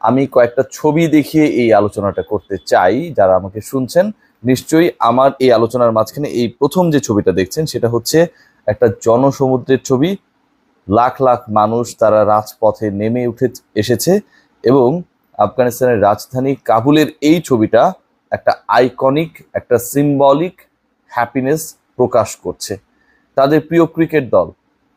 আমি কয়েকটা ছবি দেখিয়ে এই আলোচনাটা করতে চাই, যারা আমাকে শুনছেন। নিশ্চয়ই আমার এই আলোচনার মাঝখানে এই প্রথম যে ছবিটা দেখছেন, সেটা হচ্ছে একটা জনসমুদ্রের ছবি। লাখ লাখ মানুষ তারা রাজপথে নেমে উঠে এসেছে এবং আফগানিস্তানের রাজধানী কাবুলের এই ছবিটা একটা আইকনিক একটা সিম্বলিক হ্যাপিনেস প্রকাশ করছে। তাদের প্রিয় ক্রিকেট দল,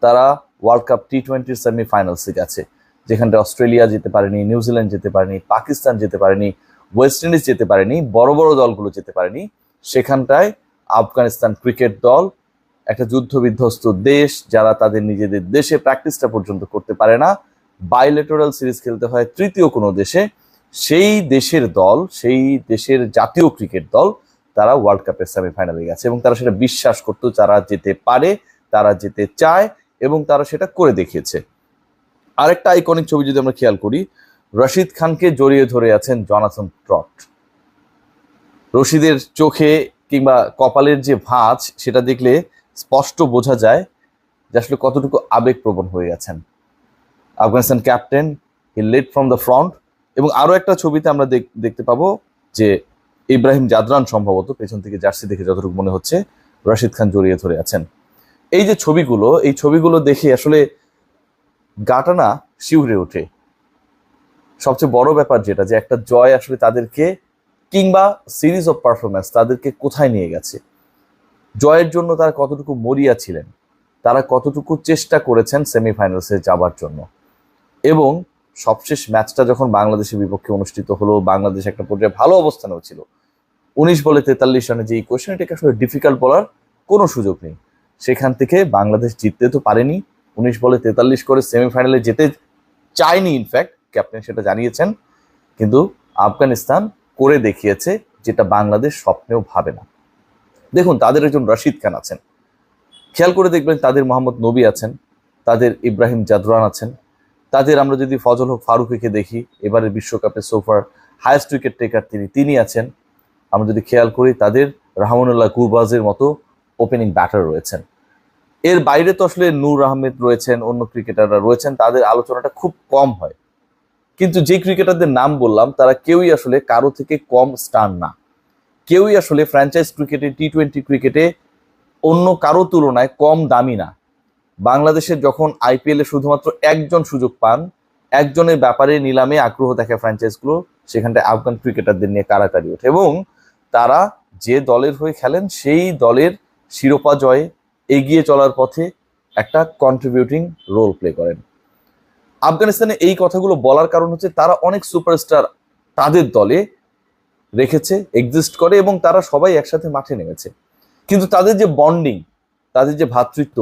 তারা ওয়ার্ল্ড কাপ টি টোয়েন্টির সেমিফাইনালসে গেছে। যেখানটা অস্ট্রেলিয়া যেতে পারেনি, নিউজিল্যান্ড যেতে পারেনি, পাকিস্তান যেতে পারেনি, ওয়েস্ট ইন্ডিজ যেতে পারেনি, বড় বড় দলগুলো যেতে পারেনি, সেখানটায় আফগানিস্তান ক্রিকেট দল, একটা যুদ্ধ বিধ্বস্ত দেশ যারা তাদের নিজেদের দেশে প্র্যাকটিসটা পর্যন্ত করতে পারে না। বাইলেটোরাল সিরিজ খেলতে হয় তৃতীয় কোনো দেশে। সেই দেশের দল, সেই দেশের জাতীয় ক্রিকেট দল, তারা ওয়ার্ল্ড কাপের সেমিফাইনালে গেছে এবং তারা সেটা বিশ্বাস করতো, তারা যেতে পারে, তারা যেতে চায় এবং তারা সেটা করে দেখিয়েছে। আরেকটা আইকনিক ছবি যদি আমরা খেয়াল করি, রশিদ খানকে জড়িয়ে ধরে আছেন জনাথন ট্রট। রশিদের চোখে কিংবা কপালের যে ভাঁজ, সেটা দেখলে স্পষ্ট বোঝা যায় যে আসলে কতটুকু আবেগপ্রবণ হয়ে গেছেন Afghanistan captain he led from the front এবং আরও একটা ছবিতে আমরা দেখ- দেখতে পাবো যে ইব্রাহিম জাদরান সম্ভবত পেছন থেকে জার্সি দেখে যতটুকু মনে হচ্ছে, রশিদ খান জড়িয়ে ধরে আছেন। এই যে ছবিগুলো, এই ছবিগুলো দেখে আসলে গাটা না শিউরে ওঠে। সবচেয়ে বড় ব্যাপার যেটা, যে একটা জয় আসলে তাদেরকে কিংবা সিরিজ অফ পারফরমেন্স তাদেরকে কোথায় নিয়ে গেছে। জয়ের জন্য তারা কতটুকু মরিয়া ছিলেন, তারা কতটুকু চেষ্টা করেছেন সেমিফাইনালসে যাবার জন্য। এবং সবশেষ ম্যাচটা যখন বাংলাদেশের বিপক্ষে অনুষ্ঠিত হলো, বাংলাদেশ একটা পর্যায়ে ভালো অবস্থানেও ছিল। উনিশ বলে তেতাল্লিশ রানে যে ইকুয়েশন এটাকে আসলে ডিফিকাল্ট বলার কোনো সুযোগ নেই। সেখান থেকে বাংলাদেশ জিততে তো পারেনি উনিশ বলে তেতাল্লিশ করে সেমিফাইনালে যেতে চায়নি ইনফ্যাক্ট ক্যাপ্টেন সেটা জানিয়েছেন। কিন্তু আফগানিস্তান করে দেখিয়েছে যেটা বাংলাদেশ স্বপ্নেও ভাবে না। দেখুন, তাদের একজন রশিদ খান আছেন। খেয়াল করে দেখবেন তাদের মোহাম্মদ নবী আছেন, তাদের ইব্রাহিম জাদরান আছেন। তাদের আমরা যদি ফজল হক ফারুকিকে দেখি, এবারের বিশ্বকাপে সোফার হায়েস্ট উইকেট টেকার তিনি তিনি আছেন। আমরা যদি খেয়াল করি, তাদের রাহমানুল্লাহ গুরবাজের মতো ওপেনিং ব্যাটার রয়েছেন। এর বাইরে তো আসলে নূর আহমেদ রয়েছেন, অন্য ক্রিকেটাররা রয়েছেন, তাদের আলোচনাটা খুব কম হয়। কিন্তু যে ক্রিকেটারদের নাম বললাম, তারা কেউই আসলে কারও থেকে কম স্টার না। কেউই আসলে ফ্র্যাঞ্চাইজ ক্রিকেটে টি টোয়েন্টি ক্রিকেটে অন্য কারও তুলনায় কম দামি না। বাংলাদেশের যখন আইপিএলে শুধুমাত্র একজন সুযোগ পান, একজনের ব্যাপারে নিলামে আগ্রহ দেখে ফ্র্যাঞ্চাইজগুলো সেখানটায় আফগান ক্রিকেটারদের নিয়ে কারাকারি ওঠে এবং তারা যে দলের হয়ে খেলেন, সেই দলের শিরোপা জয়ে এগিয়ে চলার পথে একটা কন্ট্রিবিউটিং রোল প্লে করেন। আফগানিস্তানে এই কথাগুলো বলার কারণ হচ্ছে তারা অনেক সুপারস্টার তাদের দলে রেখেছে এক্সিস্ট করে এবং তারা সবাই একসাথে মাঠে নেমেছে। কিন্তু তাদের যে বন্ডিং তাদের যে ভ্রাতৃত্ব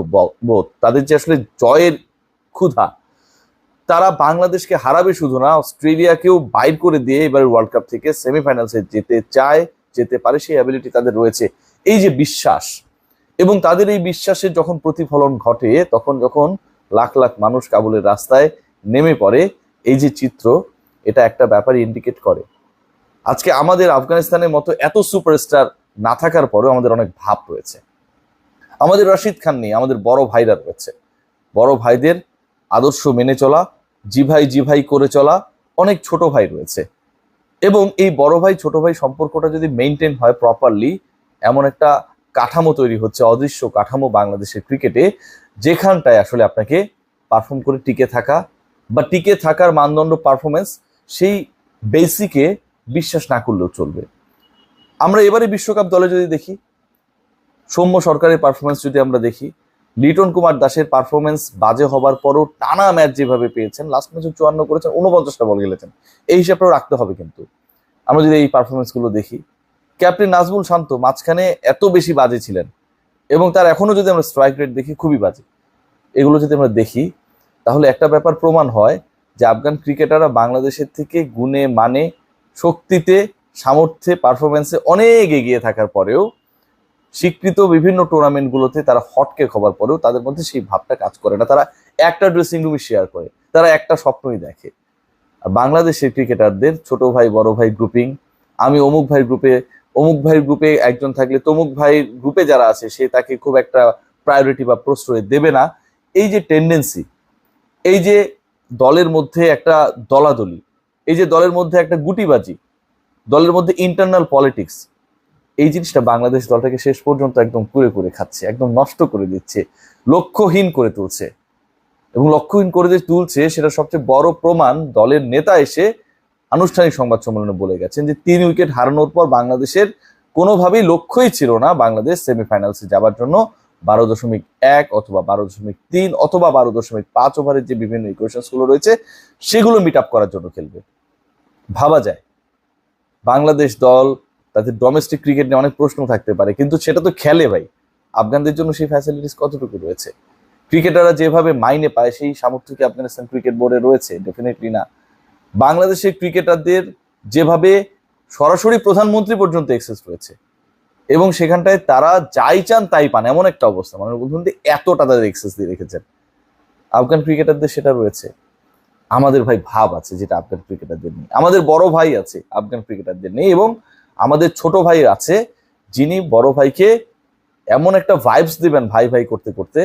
বোধ, তাদের যে আসলে জয়ের ক্ষুধা, তারা বাংলাদেশকে হারাবে শুধু না, অস্ট্রেলিয়াকেও বাইর করে দিয়ে এবার ওয়ার্ল্ড কাপ থেকে সেমিফাইনালসে যেতে চায়, যেতে পারে, সেই অ্যাবিলিটি তাদের রয়েছে। এই যে বিশ্বাস এবং তাদের এই বিশ্বাসের যখন প্রতিফলন ঘটে, তখন যখন লাখ লাখ মানুষ কাবুলের রাস্তায় নেমে পড়ে, এই যে চিত্র, এটা একটা ব্যাপার ইন্ডিকেট করে। আজকে আমাদের আফগানিস্তানের মতো এত সুপারস্টার না থাকার পরেও আমাদের অনেক ভাব রয়েছে। আমাদের রশিদ খান নেই, আমাদের বড় ভাইরা রয়েছে। বড় ভাইদের আদর্শ মেনে চলা জি ভাই জি ভাই করে চলা অনেক ছোট ভাই রয়েছে। এবং এই বড় ভাই ছোট ভাই সম্পর্কটা যদি মেনটেন হয় প্রপারলি এমন একটা কাঠামো তৈরি হচ্ছে, অদৃশ্য কাঠামো বাংলাদেশের ক্রিকেটে যেখানটায় আসলে আপনাকে পারফর্ম করে টিকে থাকা বা টিকে থাকার মানদণ্ড পারফরমেন্স সেই বেসিকে বিশ্বাস না করলেও চলবে। আমরা এবারে বিশ্বকাপ দলে যদি দেখি, সৌম্য সরকারের পারফরমেন্স যদি আমরা দেখি, লিটন কুমার দাসের পারফরমেন্স বাজে হবার পরও টানা ম্যাচ যেভাবে পেয়েছেন লাস্ট ম্যাচে চুয়ান্ন করেছেন উনপঞ্চাশটা বল খেলেছেন এই হিসাবটাও রাখতে হবে কিন্তু। আমরা যদি এই পারফরমেন্সগুলো দেখি ক্যাপ্টেন নাজমুল শান্ত মাঝখানে এত বেশি বাজে ছিলেন এবং তার এখনও যদি আমরা স্ট্রাইক রেট দেখি, খুবই বাজে। এগুলো যদি আমরা দেখি, তাহলে একটা ব্যাপার প্রমাণ হয় যে আফগান ক্রিকেটাররা বাংলাদেশের থেকে গুণে মানে শক্তিতে, সামর্থ্যে পারফরমেন্সে অনেক এগিয়ে থাকার পরেও স্বীকৃত বিভিন্ন টুর্নামেন্টগুলোতে তারা হটকে হবার পরেও তাদের মধ্যে সেই ভাবটা কাজ করে না। তারা একটা ড্রেসিং রুমই শেয়ার করে, তারা একটা স্বপ্নই দেখে। আর বাংলাদেশের ক্রিকেটারদের ছোট ভাই, বড় ভাই গ্রুপিং আমি অমুক ভাই গ্রুপে অমুক ভাই গ্রুপে একজন থাকলে তমুক ভাই গ্রুপে যারা আছে, সে তাকে খুব একটা প্রায়োরিটি বা প্রশ্রয় দেবে না। এই যে টেন্ডেন্সি এই যে দলের মধ্যে একটা দলাদলি, এই যে দলের মধ্যে একটা গুটিবাজি, দলের মধ্যে ইন্টারনাল পলিটিক্স এই জিনিসটা বাংলাদেশ দলটাকে শেষ পর্যন্ত একদম কুড়ে করে খাচ্ছে, একদম নষ্ট করে দিচ্ছে, লক্ষ্যহীন করে তুলছে। এবং লক্ষ্যহীন করে যে তুলছে, সেটা সবচেয়ে বড় প্রমাণ দলের নেতা এসে আনুষ্ঠানিক সংবাদ সম্মেলনে বলে গেছেন যে তিন উইকেট হারানোর পর বাংলাদেশের কোনোভাবেই লক্ষ্যই ছিল না বাংলাদেশ সেমিফাইনালসে যাবার জন্য বারো দশমিক এক অথবা বারো দশমিক তিন অথবা বারো দশমিক পাঁচ ওভারের যে বিভিন্ন ইকুয়েশনসগুলো রয়েছে, সেগুলো মিট আপ করার জন্য খেলবে। ভাবা যায়। বাংলাদেশ দল, তাদের ডোমেস্টিক ক্রিকেট নিয়ে অনেক প্রশ্ন থাকতে পারে, কিন্তু সেটা তো খেলে ভাই। আফগানদের জন্য সেই ফ্যাসিলিটিস কতটুকু রয়েছে? ক্রিকেটাররা যেভাবে মাইনে পায়, সেই সামর্থ্য কি আফগানিস্তান ক্রিকেট বোর্ডে রয়েছে? ডেফিনেটলি না। বাংলাদেশের ক্রিকেটারদের যেভাবে সরাসরি প্রধানমন্ত্রী পর্যন্ত এক্সেস রয়েছে এবং সেখানটায় তারা যাই চান তাই পান, এমন একটা অবস্থা। মানে প্রধানমন্ত্রী এতটা তাদের এক্সেস দিয়ে রেখেছেন। আফগান ক্রিকেটারদের সেটা রয়েছে। আমাদের ভাই ভাব আছে যেটা আফগান ক্রিকেটারদের নেই আমাদের বড় ভাই আছে, আফগান ক্রিকেটারদের নেই এবং আমাদের ছোট ভাই আছে, যিনি বড় ভাইকে এমন একটা ভাইবস দিবেন ভাই ভাই করতে করতে,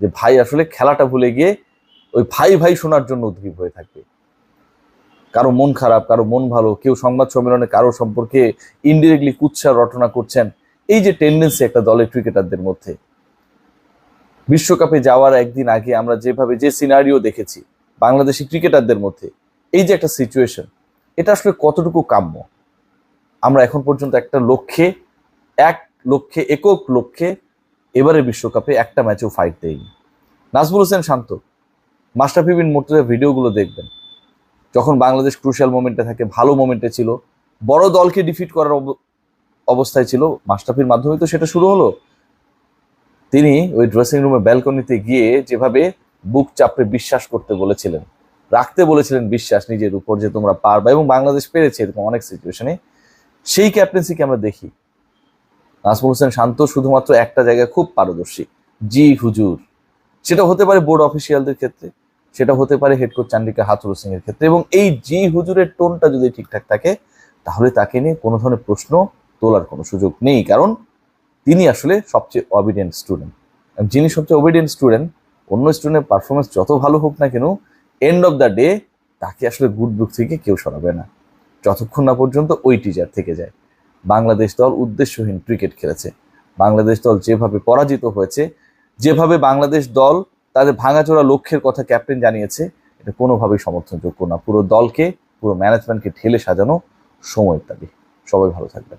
যে ভাই আসলে খেলাটা ভুলে গিয়ে ওই ভাই ভাই শোনার জন্য উদ্গ্রীব হয়ে থাকবে। কারও মন খারাপ, কারও মন ভালো, কেউ সংবাদ সম্মেলনে কারও সম্পর্কে ইনডিরেক্টলি কুৎসা রটনা করছেন। এই যে টেন্ডেন্সি একটা দলের ক্রিকেটারদের মধ্যে। বিশ্বকাপে যাওয়ার একদিন আগে আমরা যেভাবে যে সিনারিও দেখেছি, বাংলাদেশি ক্রিকেটারদের মধ্যে, এই যে একটা সিচুয়েশন এটা আসলে কতটুকু কাম্য? আমরা এখন পর্যন্ত একটা লক্ষ্যে, এক লক্ষ্যে, একক লক্ষ্যে এবারে বিশ্বকাপে একটা ম্যাচেও ফাইট দেয়নি নাজমুল হোসেন শান্ত মাস্টাফি বিন মোর্তজার ভিডিওগুলো দেখবেন। যখন বাংলাদেশ ক্রুশিয়াল মোমেন্টে থাকে, ভালো মোমেন্টে ছিল, বড় দলকে ডিফিট করার অব- অবস্থায় ছিল মাস্টাফির মাধ্যমে তো সেটা শুরু হলো। তিনি ওই ড্রেসিং রুমে ব্যালকনিতে গিয়ে যেভাবে বুক চাপড়ে বিশ্বাস করতে বলেছিলেন, রাখতে বলেছিলেন বিশ্বাস নিজের উপর যে তোমরা পারবা এবং বাংলাদেশ পেরেছে এরকম অনেক সিচুয়েশনে সেই ক্যাপ্টেন্সিকে আমরা দেখি। নাজমুল হোসেন শান্ত শুধুমাত্র একটা জায়গায় খুব পারদর্শী, জি হুজুর। সেটা হতে পারে বোর্ড অফিসিয়ালদের ক্ষেত্রে। সেটা হতে পারে head coach Chandika Hathurusingha এর ক্ষেত্রে। এবং এই জি হুজুরের টোনটা যদি ঠিকঠাক থাকে, তাহলে তাকে নিয়ে কোনো ধরনের প্রশ্ন তোলার কোনো সুযোগ নেই, কারণ তিনি আসলে সবচেয়ে অবিডিয়েন্ট স্টুডেন্ট যিনি সবচেয়ে অবিডিয়েন্ট স্টুডেন্ট অন্য স্টুডেন্টের পারফরমেন্স যত ভালো হোক না কেন এন্ড অফ দ্য ডে তাকে আসলে গুড বুক থেকে কেউ সরাবে না। যতক্ষণ না পর্যন্ত ওই টিচার থেকে যায়। বাংলাদেশ দল উদ্দেশ্যহীন ক্রিকেট খেলেছে। বাংলাদেশ দল যেভাবে পরাজিত হয়েছে, যেভাবে বাংলাদেশ দল তাদের ভাঙাচোরা লক্ষ্যের কথা ক্যাপ্টেন জানিয়েছে, এটা কোনোভাবেই সমর্থনযোগ্য না। পুরো দলকে, পুরো ম্যানেজমেন্টকে ঠেলে সাজানো সময় ইত্যাদি সবাই ভালো থাকবেন।